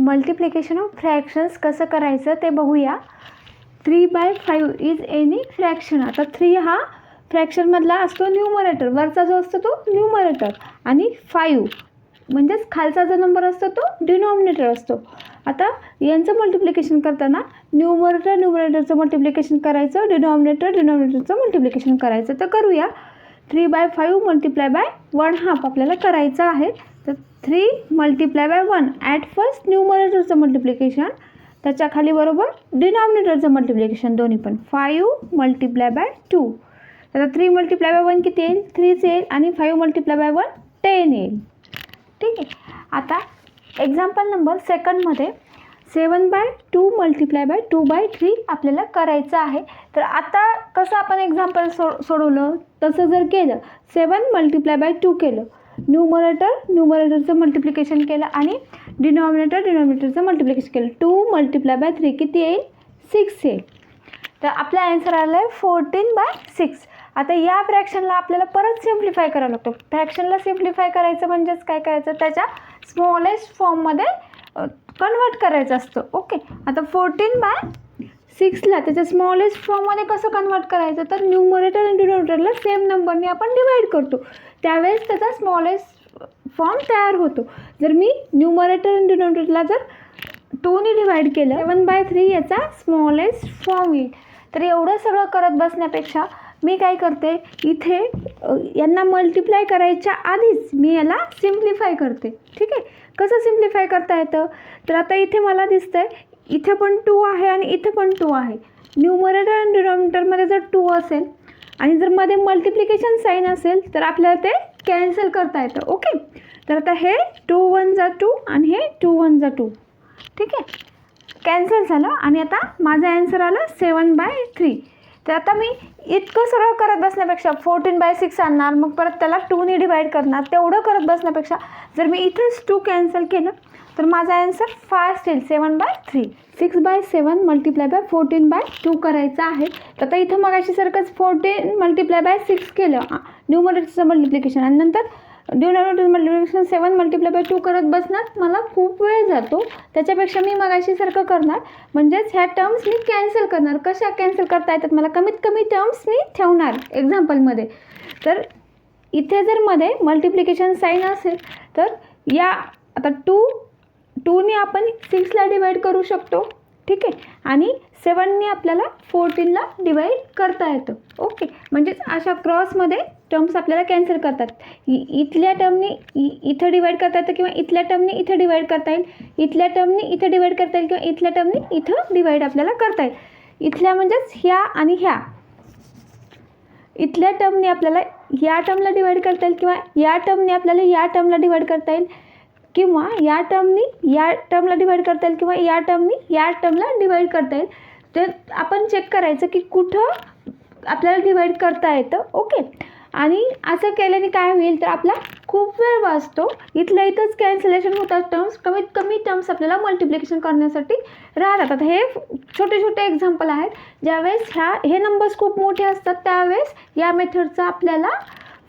Multiplication of fractions कसं करायचं ते बघूया. Three by five is any fraction आता थ्री हा फ्रॅक्शनमधला असतो न्यूमरेटर वरचा जो असतो तो न्यूमरेटर आणि फाईव्ह म्हणजेच खालचा जो नंबर असतो तो डिनॉमिनेटर असतो. आता यांचं मल्टिप्लिकेशन करताना न्यूमरेटर न्यूमरेटरचं मल्टिप्लिकेशन करायचं डिनॉमिनेटर डिनॉमिनेटरचं मल्टिप्लिकेशन करायचं. तर करूया. Three by five multiply by one half आपल्याला करायचा आहे. तर three multiply by one at first न्यूमरेटरचं multiplication त्याच्याखाली बरोबर डिनॉमिनेटरचं मल्टिप्लिकेशन दोन्ही पण. Five multiply by two. आता थ्री मल्टिप्लाय बाय वन किती येईल? थ्रीच येईल आणि five multiply by one ten येईल. ठीक आहे. आता example number सेकंडमध्ये seven by two multiply by two by three आपल्याला करायचं आहे. तर आता कसं आपण एक्झाम्पल सो सोडवलं? तसं जर केलं सेवन मल्टिप्लाय बाय टू केलं. न्यूमरेटर न्यूमरेटरचं मल्टिप्लिकेशन केलं आणि डिनॉमिनेटर डिनॉमिनेटरचं मल्टिप्लिकेशन केलं. टू मल्टिप्लाय बाय थ्री किती येईल? सिक्स येईल. तर आपला आन्सर आला आहे फोर्टीन बाय सिक्स आता या फ्रॅक्शनला आपल्याला परत सिम्प्लिफाय करावं लागतो. फ्रॅक्शनला सिम्प्लिफाय करायचं म्हणजेच काय करायचं? त्याच्या स्मॉलेस्ट फॉर्ममध्ये कन्वर्ट करायचं असतं. ओके. आता फोर्टीन बाय सिक्सला त्याच्या स्मॉलेस्ट फॉर्ममध्ये कसं कन्वर्ट करायचं? तर न्यूमरेटर आणि डिनोमिनेटरला सेम नंबरने आपण डिवाईड करतो. त्यावेळेस त्याचा स्मॉलेस्ट फॉर्म तयार होतो. जर मी न्यूमरेटर आणि डिनोमिनेटरला जर टूने डिवाईड केलं सेवन बाय थ्री याचा स्मॉलेस्ट फॉर्म येईल. तर एवढं सगळं करत बसण्यापेक्षा मी काय करते? इथे यांना मल्टिप्लाय करायच्या आधीच मी याला सिम्प्लिफाय करते. ठीक आहे? कसं सिम्प्लिफाय करता येतं? तर आता इथे मला दिसतं आहे इथे पण टू आहे आणि इथे पण टू आहे. न्यूमरेटर आणि डिनॉमिनेटरमध्ये जर टू असेल आणि जर मध्ये मल्टिप्लिकेशन साईन असेल तर आपल्याला ते कॅन्सल करता येतं ओके तर आता हे टू वन जा टू आणि हे टू वन जा टू ठीक आहे? कॅन्सल झालं आणि आता माझं ॲन्सर आलं सेवन बाय थ्री तर आता मी इतकं सरळ करत बसण्यापेक्षा फोर्टीन बाय सिक्स आणणार मग परत त्याला टूने डिवाईड करणार तेवढं करत बसण्यापेक्षा जर मी इथंच टू कॅन्सल केलं तर माझा ॲन्सर फास्ट येईल seven by three six by seven multiply by fourteen by two करायचा आहे. तर आता इथं मग अशी सारखंच फोर्टीन मल्टिप्लाय बाय सिक्स केलं. न्यूमरेटरचं मल्टिप्लिकेशन आणि नंतर denominator multiplication seven multiply by two करत बसण्यात मला खूप वेळ जातो. त्याच्यापेक्षा मी मग करणार. म्हणजेच ह्या टर्म्स मी कॅन्सल करणार. कशा कॅन्सल करता येतात? मला कमीत कमी टर्म्स मी ठेवणार एक्झाम्पलमध्ये तर इथे जर मध्ये मल्टिप्लिकेशन साईन असेल तर या आता टू टूने आपण सिक्सला डिवाईड करू शकतो. ठीक आहे? आणि सेवनने आपल्याला फोर्टीनला डिवाईड करता येतो. ओके म्हणजेच अशा क्रॉसमध्ये टर्म्स आपल्याला कॅन्सल करतात. इ इथल्या टर्मनी इ इथं डिवाईड करता येतं किंवा इथल्या टर्मनी इथं डिवाईड करता येईल. इथल्या टर्मनी इथं डिवाईड करता येईल किंवा इथल्या टर्मनी इथं डिवाईड आपल्याला करता येईल. इथल्या म्हणजेच ह्या आणि ह्या. इथल्या टर्मने आपल्याला या टर्मला डिवाईड करता येईल किंवा या टर्मने आपल्याला या टर्मला डिवाईड करता येईल. किंवा या टर्मनी या टर्मला डिवाईड करता येईल किंवा या टर्मनी या टर्मला डिवाईड करता येईल. तर आपण चेक करायचं की कुठं आपल्याला डिवाईड करता येतं. ओके आणि असं केल्याने काय होईल तर आपला खूप वेळ वाचतो. इथल्या इथंच कॅन्सलेशन होतात टर्म्स कमीत कमी टर्म्स आपल्याला मल्टिप्लिकेशन करण्यासाठी राहतात. आता हे छोटे छोटे एक्झाम्पल आहेत. ज्यावेळेस ह्या हे नंबर्स खूप मोठे असतात त्यावेळेस या मेथडचा आपल्याला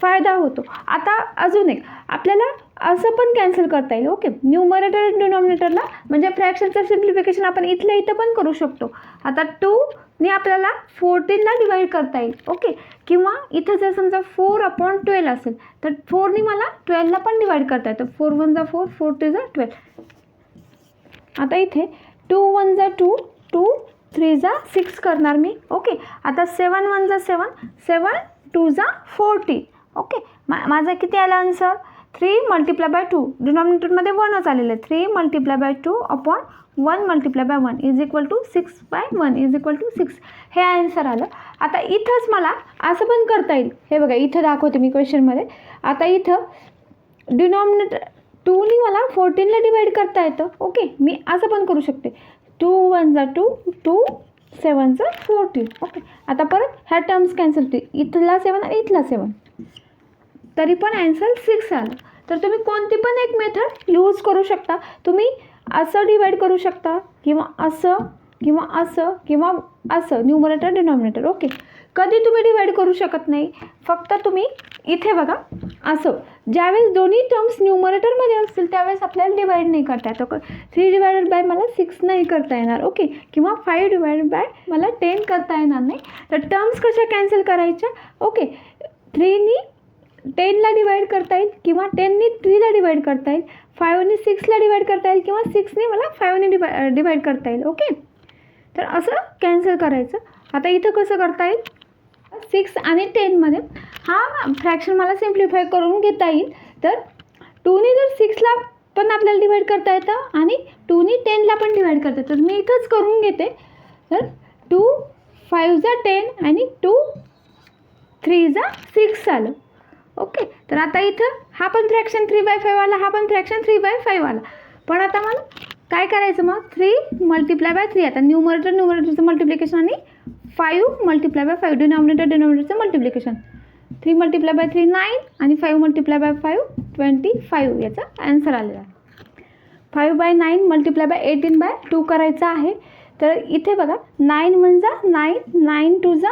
फायदा होतो. आता अजून एक. आपल्याला असं पण कॅन्सल करता येईल. ओके न्यूमरेटर डिनॉमिनेटरला म्हणजे फ्रॅक्शनचं सिम्प्लिफिकेशन आपण इथल्या इथं पण करू शकतो. आता टू ने आपल्याला फोर्टीनला डिवाईड करता येईल. ओके किंवा इथं जर समजा फोर अपॉन ट्वेल्व असेल तर फोरनी मला ट्वेल्वला पण डिवाईड करता येतं. फोर वन जा फोर फोर टू जा ट्वेल्व आता इथे टू वन जा टू टू थ्री जा सिक्स करणार मी. ओके आता सेवन वन जा सेवन सेवन टू जा फोर्टी ओके मा माझा किती आला answer three multiply by two डिनॉमिनेटरमध्ये वनच आलेलं आहे. Three multiply by two upon one multiply by one is equal to six by one is equal to six हे आन्सर आलं. आता इथंच मला असं पण करता येईल. हे बघा इथं दाखवते मी क्वेश्चनमध्ये आता इथं डिनॉमिनेटर टूनी मला फोर्टीनला डिवाईड करता येतं. ओके मी असं पण करू शकते. टू वन जा टू टू सेवनचा फोर्टीन ओके आता परत ह्या टर्म्स कॅन्सल होतील. इथला सेवन आणि इथला सेवन तरी पण ॲन्सर सिक्स आलं. तर तुम्ही कोणती पण एक मेथड यूज करू शकता. तुम्ही असं डिवाईड करू शकता किंवा असं किंवा असं किंवा असं न्यूमरेटर डिनॉमिनेटर ओके कधी तुम्ही डिवाईड करू शकत नाही. फक्त तुम्ही इथे बघा असं. ज्यावेळेस दोन्ही टर्म्स न्यूमरेटरमध्ये असतील त्यावेळेस आपल्याला डिवाईड नाही करता येतो थ्री डिवायडेड बाय मला सिक्स नाही करता येणार ओके किंवा फाईव्ह डिवायडेड बाय मला टेन करता येणार नाही. तर टर्म्स कशा कॅन्सल करायच्या ओके थ्रीनी टेनला डिवाईड करता येईल किंवा टेननी थ्रीला डिवाईड करता येईल. फायवनी सिक्सला डिवाईड करता येईल किंवा सिक्सनी मला फायवनी डिवा डिवाईड करता येईल. ओके तर असं कॅन्सल करायचं. आता इथं कसं करता येईल? सिक्स आणि टेनमध्ये हा फ्रॅक्शन मला सिम्प्लिफाय करून घेता येईल. तर टूनी जर सिक्सला पण आपल्याला डिवाईड करता येतं आणि टूनी टेनला पण डिवाईड करता येतं. तर मी इथंच करून घेते. तर टू फाईव्ह टेन आणि टू थ्री जा सिक्स आलं. ओके तर आता इथं हा पण फ्रॅक्शन थ्री बाय फाईव्ह आला हा पण फ्रॅक्शन थ्री बाय फाईव्ह आला. पण आता मला काय करायचं मग? थ्री मल्टिप्लाय बाय थ्री आता न्यूमरेटर न्यूमरेटरचं मल्टिप्लिकेशन आणि five multiply by five denominator डिनॉमिनेटरचं multiplication three multiply by three nine आणि five multiply by five twenty five याचा ॲन्सर आलेला आहे. Five by nine multiply by eighteen by two करायचा आहे. तर इथे बघा नाईन म्हणजे जा नाईन नाईन टू जा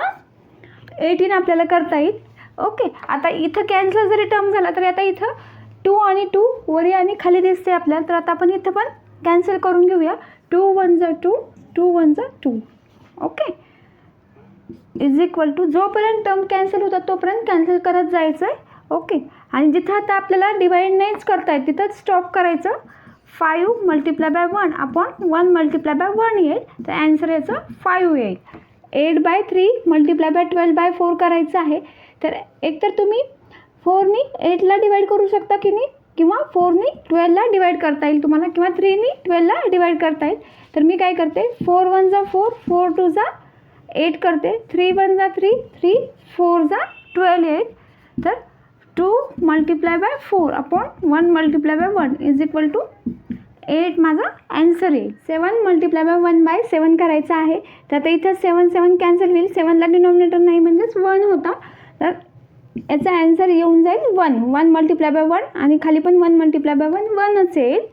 एटीन आपल्याला करता येईल. ओके आता इथं कॅन्सल जरी टर्म झाला तरी आता इथं टू आणि टू वरी आणि खाली दिसते आपल्याला. तर आता आपण इथं पण कॅन्सल करून घेऊया. टू वन जा टू टू वन जा two okay. Is equal to जोपर्यंत टर्म कॅन्सल होतात तोपर्यंत कॅन्सल करत जायचं आहे ओके. आणि जिथं आता आपल्याला डिवाईड नाहीच करता येत तिथंच स्टॉप करायचं. फाईव्ह मल्टिप्लाय बाय वन आपण वन मल्टिप्लाय बाय वन येईल. तर ॲन्सर याचं फाईव्ह येईल. Eight by three multiply by twelve by four करायचं आहे. तर एकतर तुम्ही फोरनी एटला डिवाईड करू शकता की नाही? किंवा फोरनी ट्वेल्वला डिवाईड करता येईल तुम्हाला किंवा थ्रीनी ट्वेल्वला डिवाईड करता येईल. तर मी काय करते? फोर वन जा फोर फोर टू जा एट करते. थ्री वन जा थ्री थ्री फोर जा ट्वेल्व एट तर two multiply by four upon one multiply by one is equal to eight माझा ॲन्सर येईल. Seven multiply by one by seven करायचं आहे. तर आता इथं सेवन सेवन कॅन्सल होईल. सेवनला डिनॉमिनेटर नाही म्हणजेच वन होता. तर याचा ॲन्सर येऊन जाईल one one multiply by one आणि खाली पण वन मल्टिप्लाय बाय वन वनच येईल.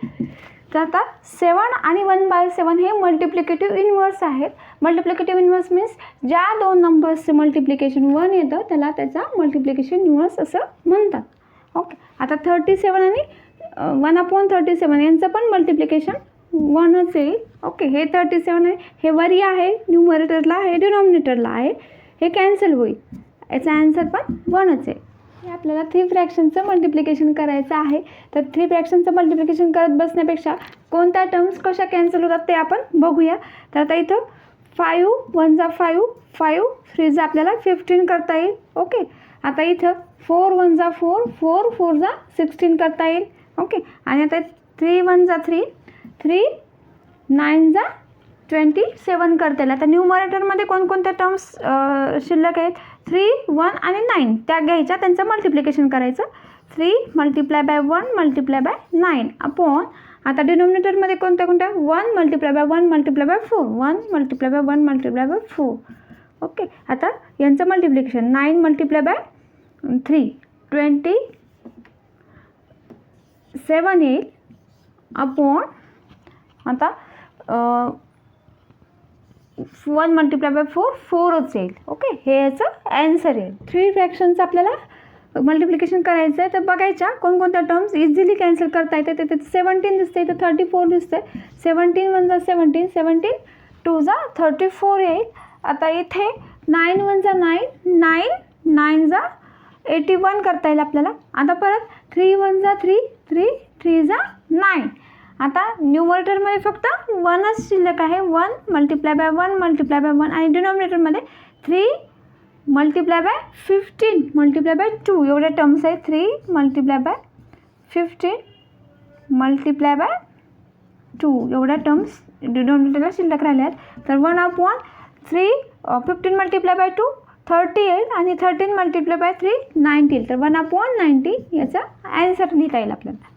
तर आता सेवन आणि वन बाय सेवन हे मल्टिप्लिकेटिव्ह इन्व्हर्स आहेत. मल्टिप्लिकेटिव्ह इन्व्हर्स मीन्स ज्या दोन नंबर्सचं मल्टिप्लिकेशन वन येतं त्याला त्याचा मल्टिप्लिकेशन इन्व्हर्स असं म्हणतात. ओके आता थर्टी सेवन आणि वन अपॉन थर्टी सेवन यांचं पण मल्टिप्लिकेशन वनच येईल. ओके हे थर्टी सेवन आहे. हे वरी आहे न्यूमरेटरला आहे डिनॉमिनेटरला आहे. हे कॅन्सल होईल. याचा आन्सर पण वनच आहे. हे आपल्याला थ्री फ्रॅक्शनचं मल्टिप्लिकेशन करायचं आहे. तर थ्री फ्रॅक्शनचं मल्टिप्लिकेशन करत बसण्यापेक्षा कोणत्या टर्म्स कशा कॅन्सल होतात ते आपण बघूया. तर आता इथं five one five five five आपल्याला फिफ्टीन करता येईल. ओके आता इथं फोर वन जा फोर फोर फोर जा सिक्स्टीन करता येईल. ओके आणि आता थ्री वन जा थ्री थ्री नाईन जा ट्वेंटी सेवन करता येईल. आता न्यूमरेटरमध्ये कोणकोणत्या टर्म्स शिल्लक आहेत? थ्री वन आणि नाईन त्या घ्यायच्या त्यांचं मल्टिप्लिकेशन करायचं. Three multiply by one multiply by nine upon आता डिनोमिनेटरमध्ये कोणत्या कोणत्या? One multiply by one multiply by four one multiply by one multiply by four okay आता यांचं multiplication nine multiply by three twenty seven येईल. Upon आता one multiply by four फोरच येईल. ओके हे याचं ॲन्सर येईल. थ्री फ्रॅक्शनचं आपल्याला मल्टिप्लिकेशन करायचं आहे. तर बघायच्या कोणकोणत्या टर्म्स इझिली कॅन्सल करता येते. तिथे सेवन्टीन दिसते तर थर्टी फोर दिसते सेवन्टीन वन जा सेवन्टीन सेवन्टीन टू जा थर्टी फोर येईल. आता इथे नाईन वन जा नाईन नाईन नाईन जा एटी वन करता येईल आपल्याला. आता परत थ्री वन जा थ्री थ्री थ्री जा नाईन आता न्यूमरेटरमध्ये फक्त वनच शिल्लक आहे. One multiply by one multiply by one आणि डिनॉमिनेटरमध्ये three multiply by fifteen multiply by two एवढ्या टर्म्स आहेत. Three multiply by fifteen multiply by two एवढ्या टर्म्स डिनॉमिनेटरला शिल्लक राहिल्या आहेत. तर one up one three fifteen multiply by two thirty eight आणि thirteen multiply by three ninety तर वन अपॉन नाईन्टी याचा ॲन्सर लिहिता येईल आपल्याला.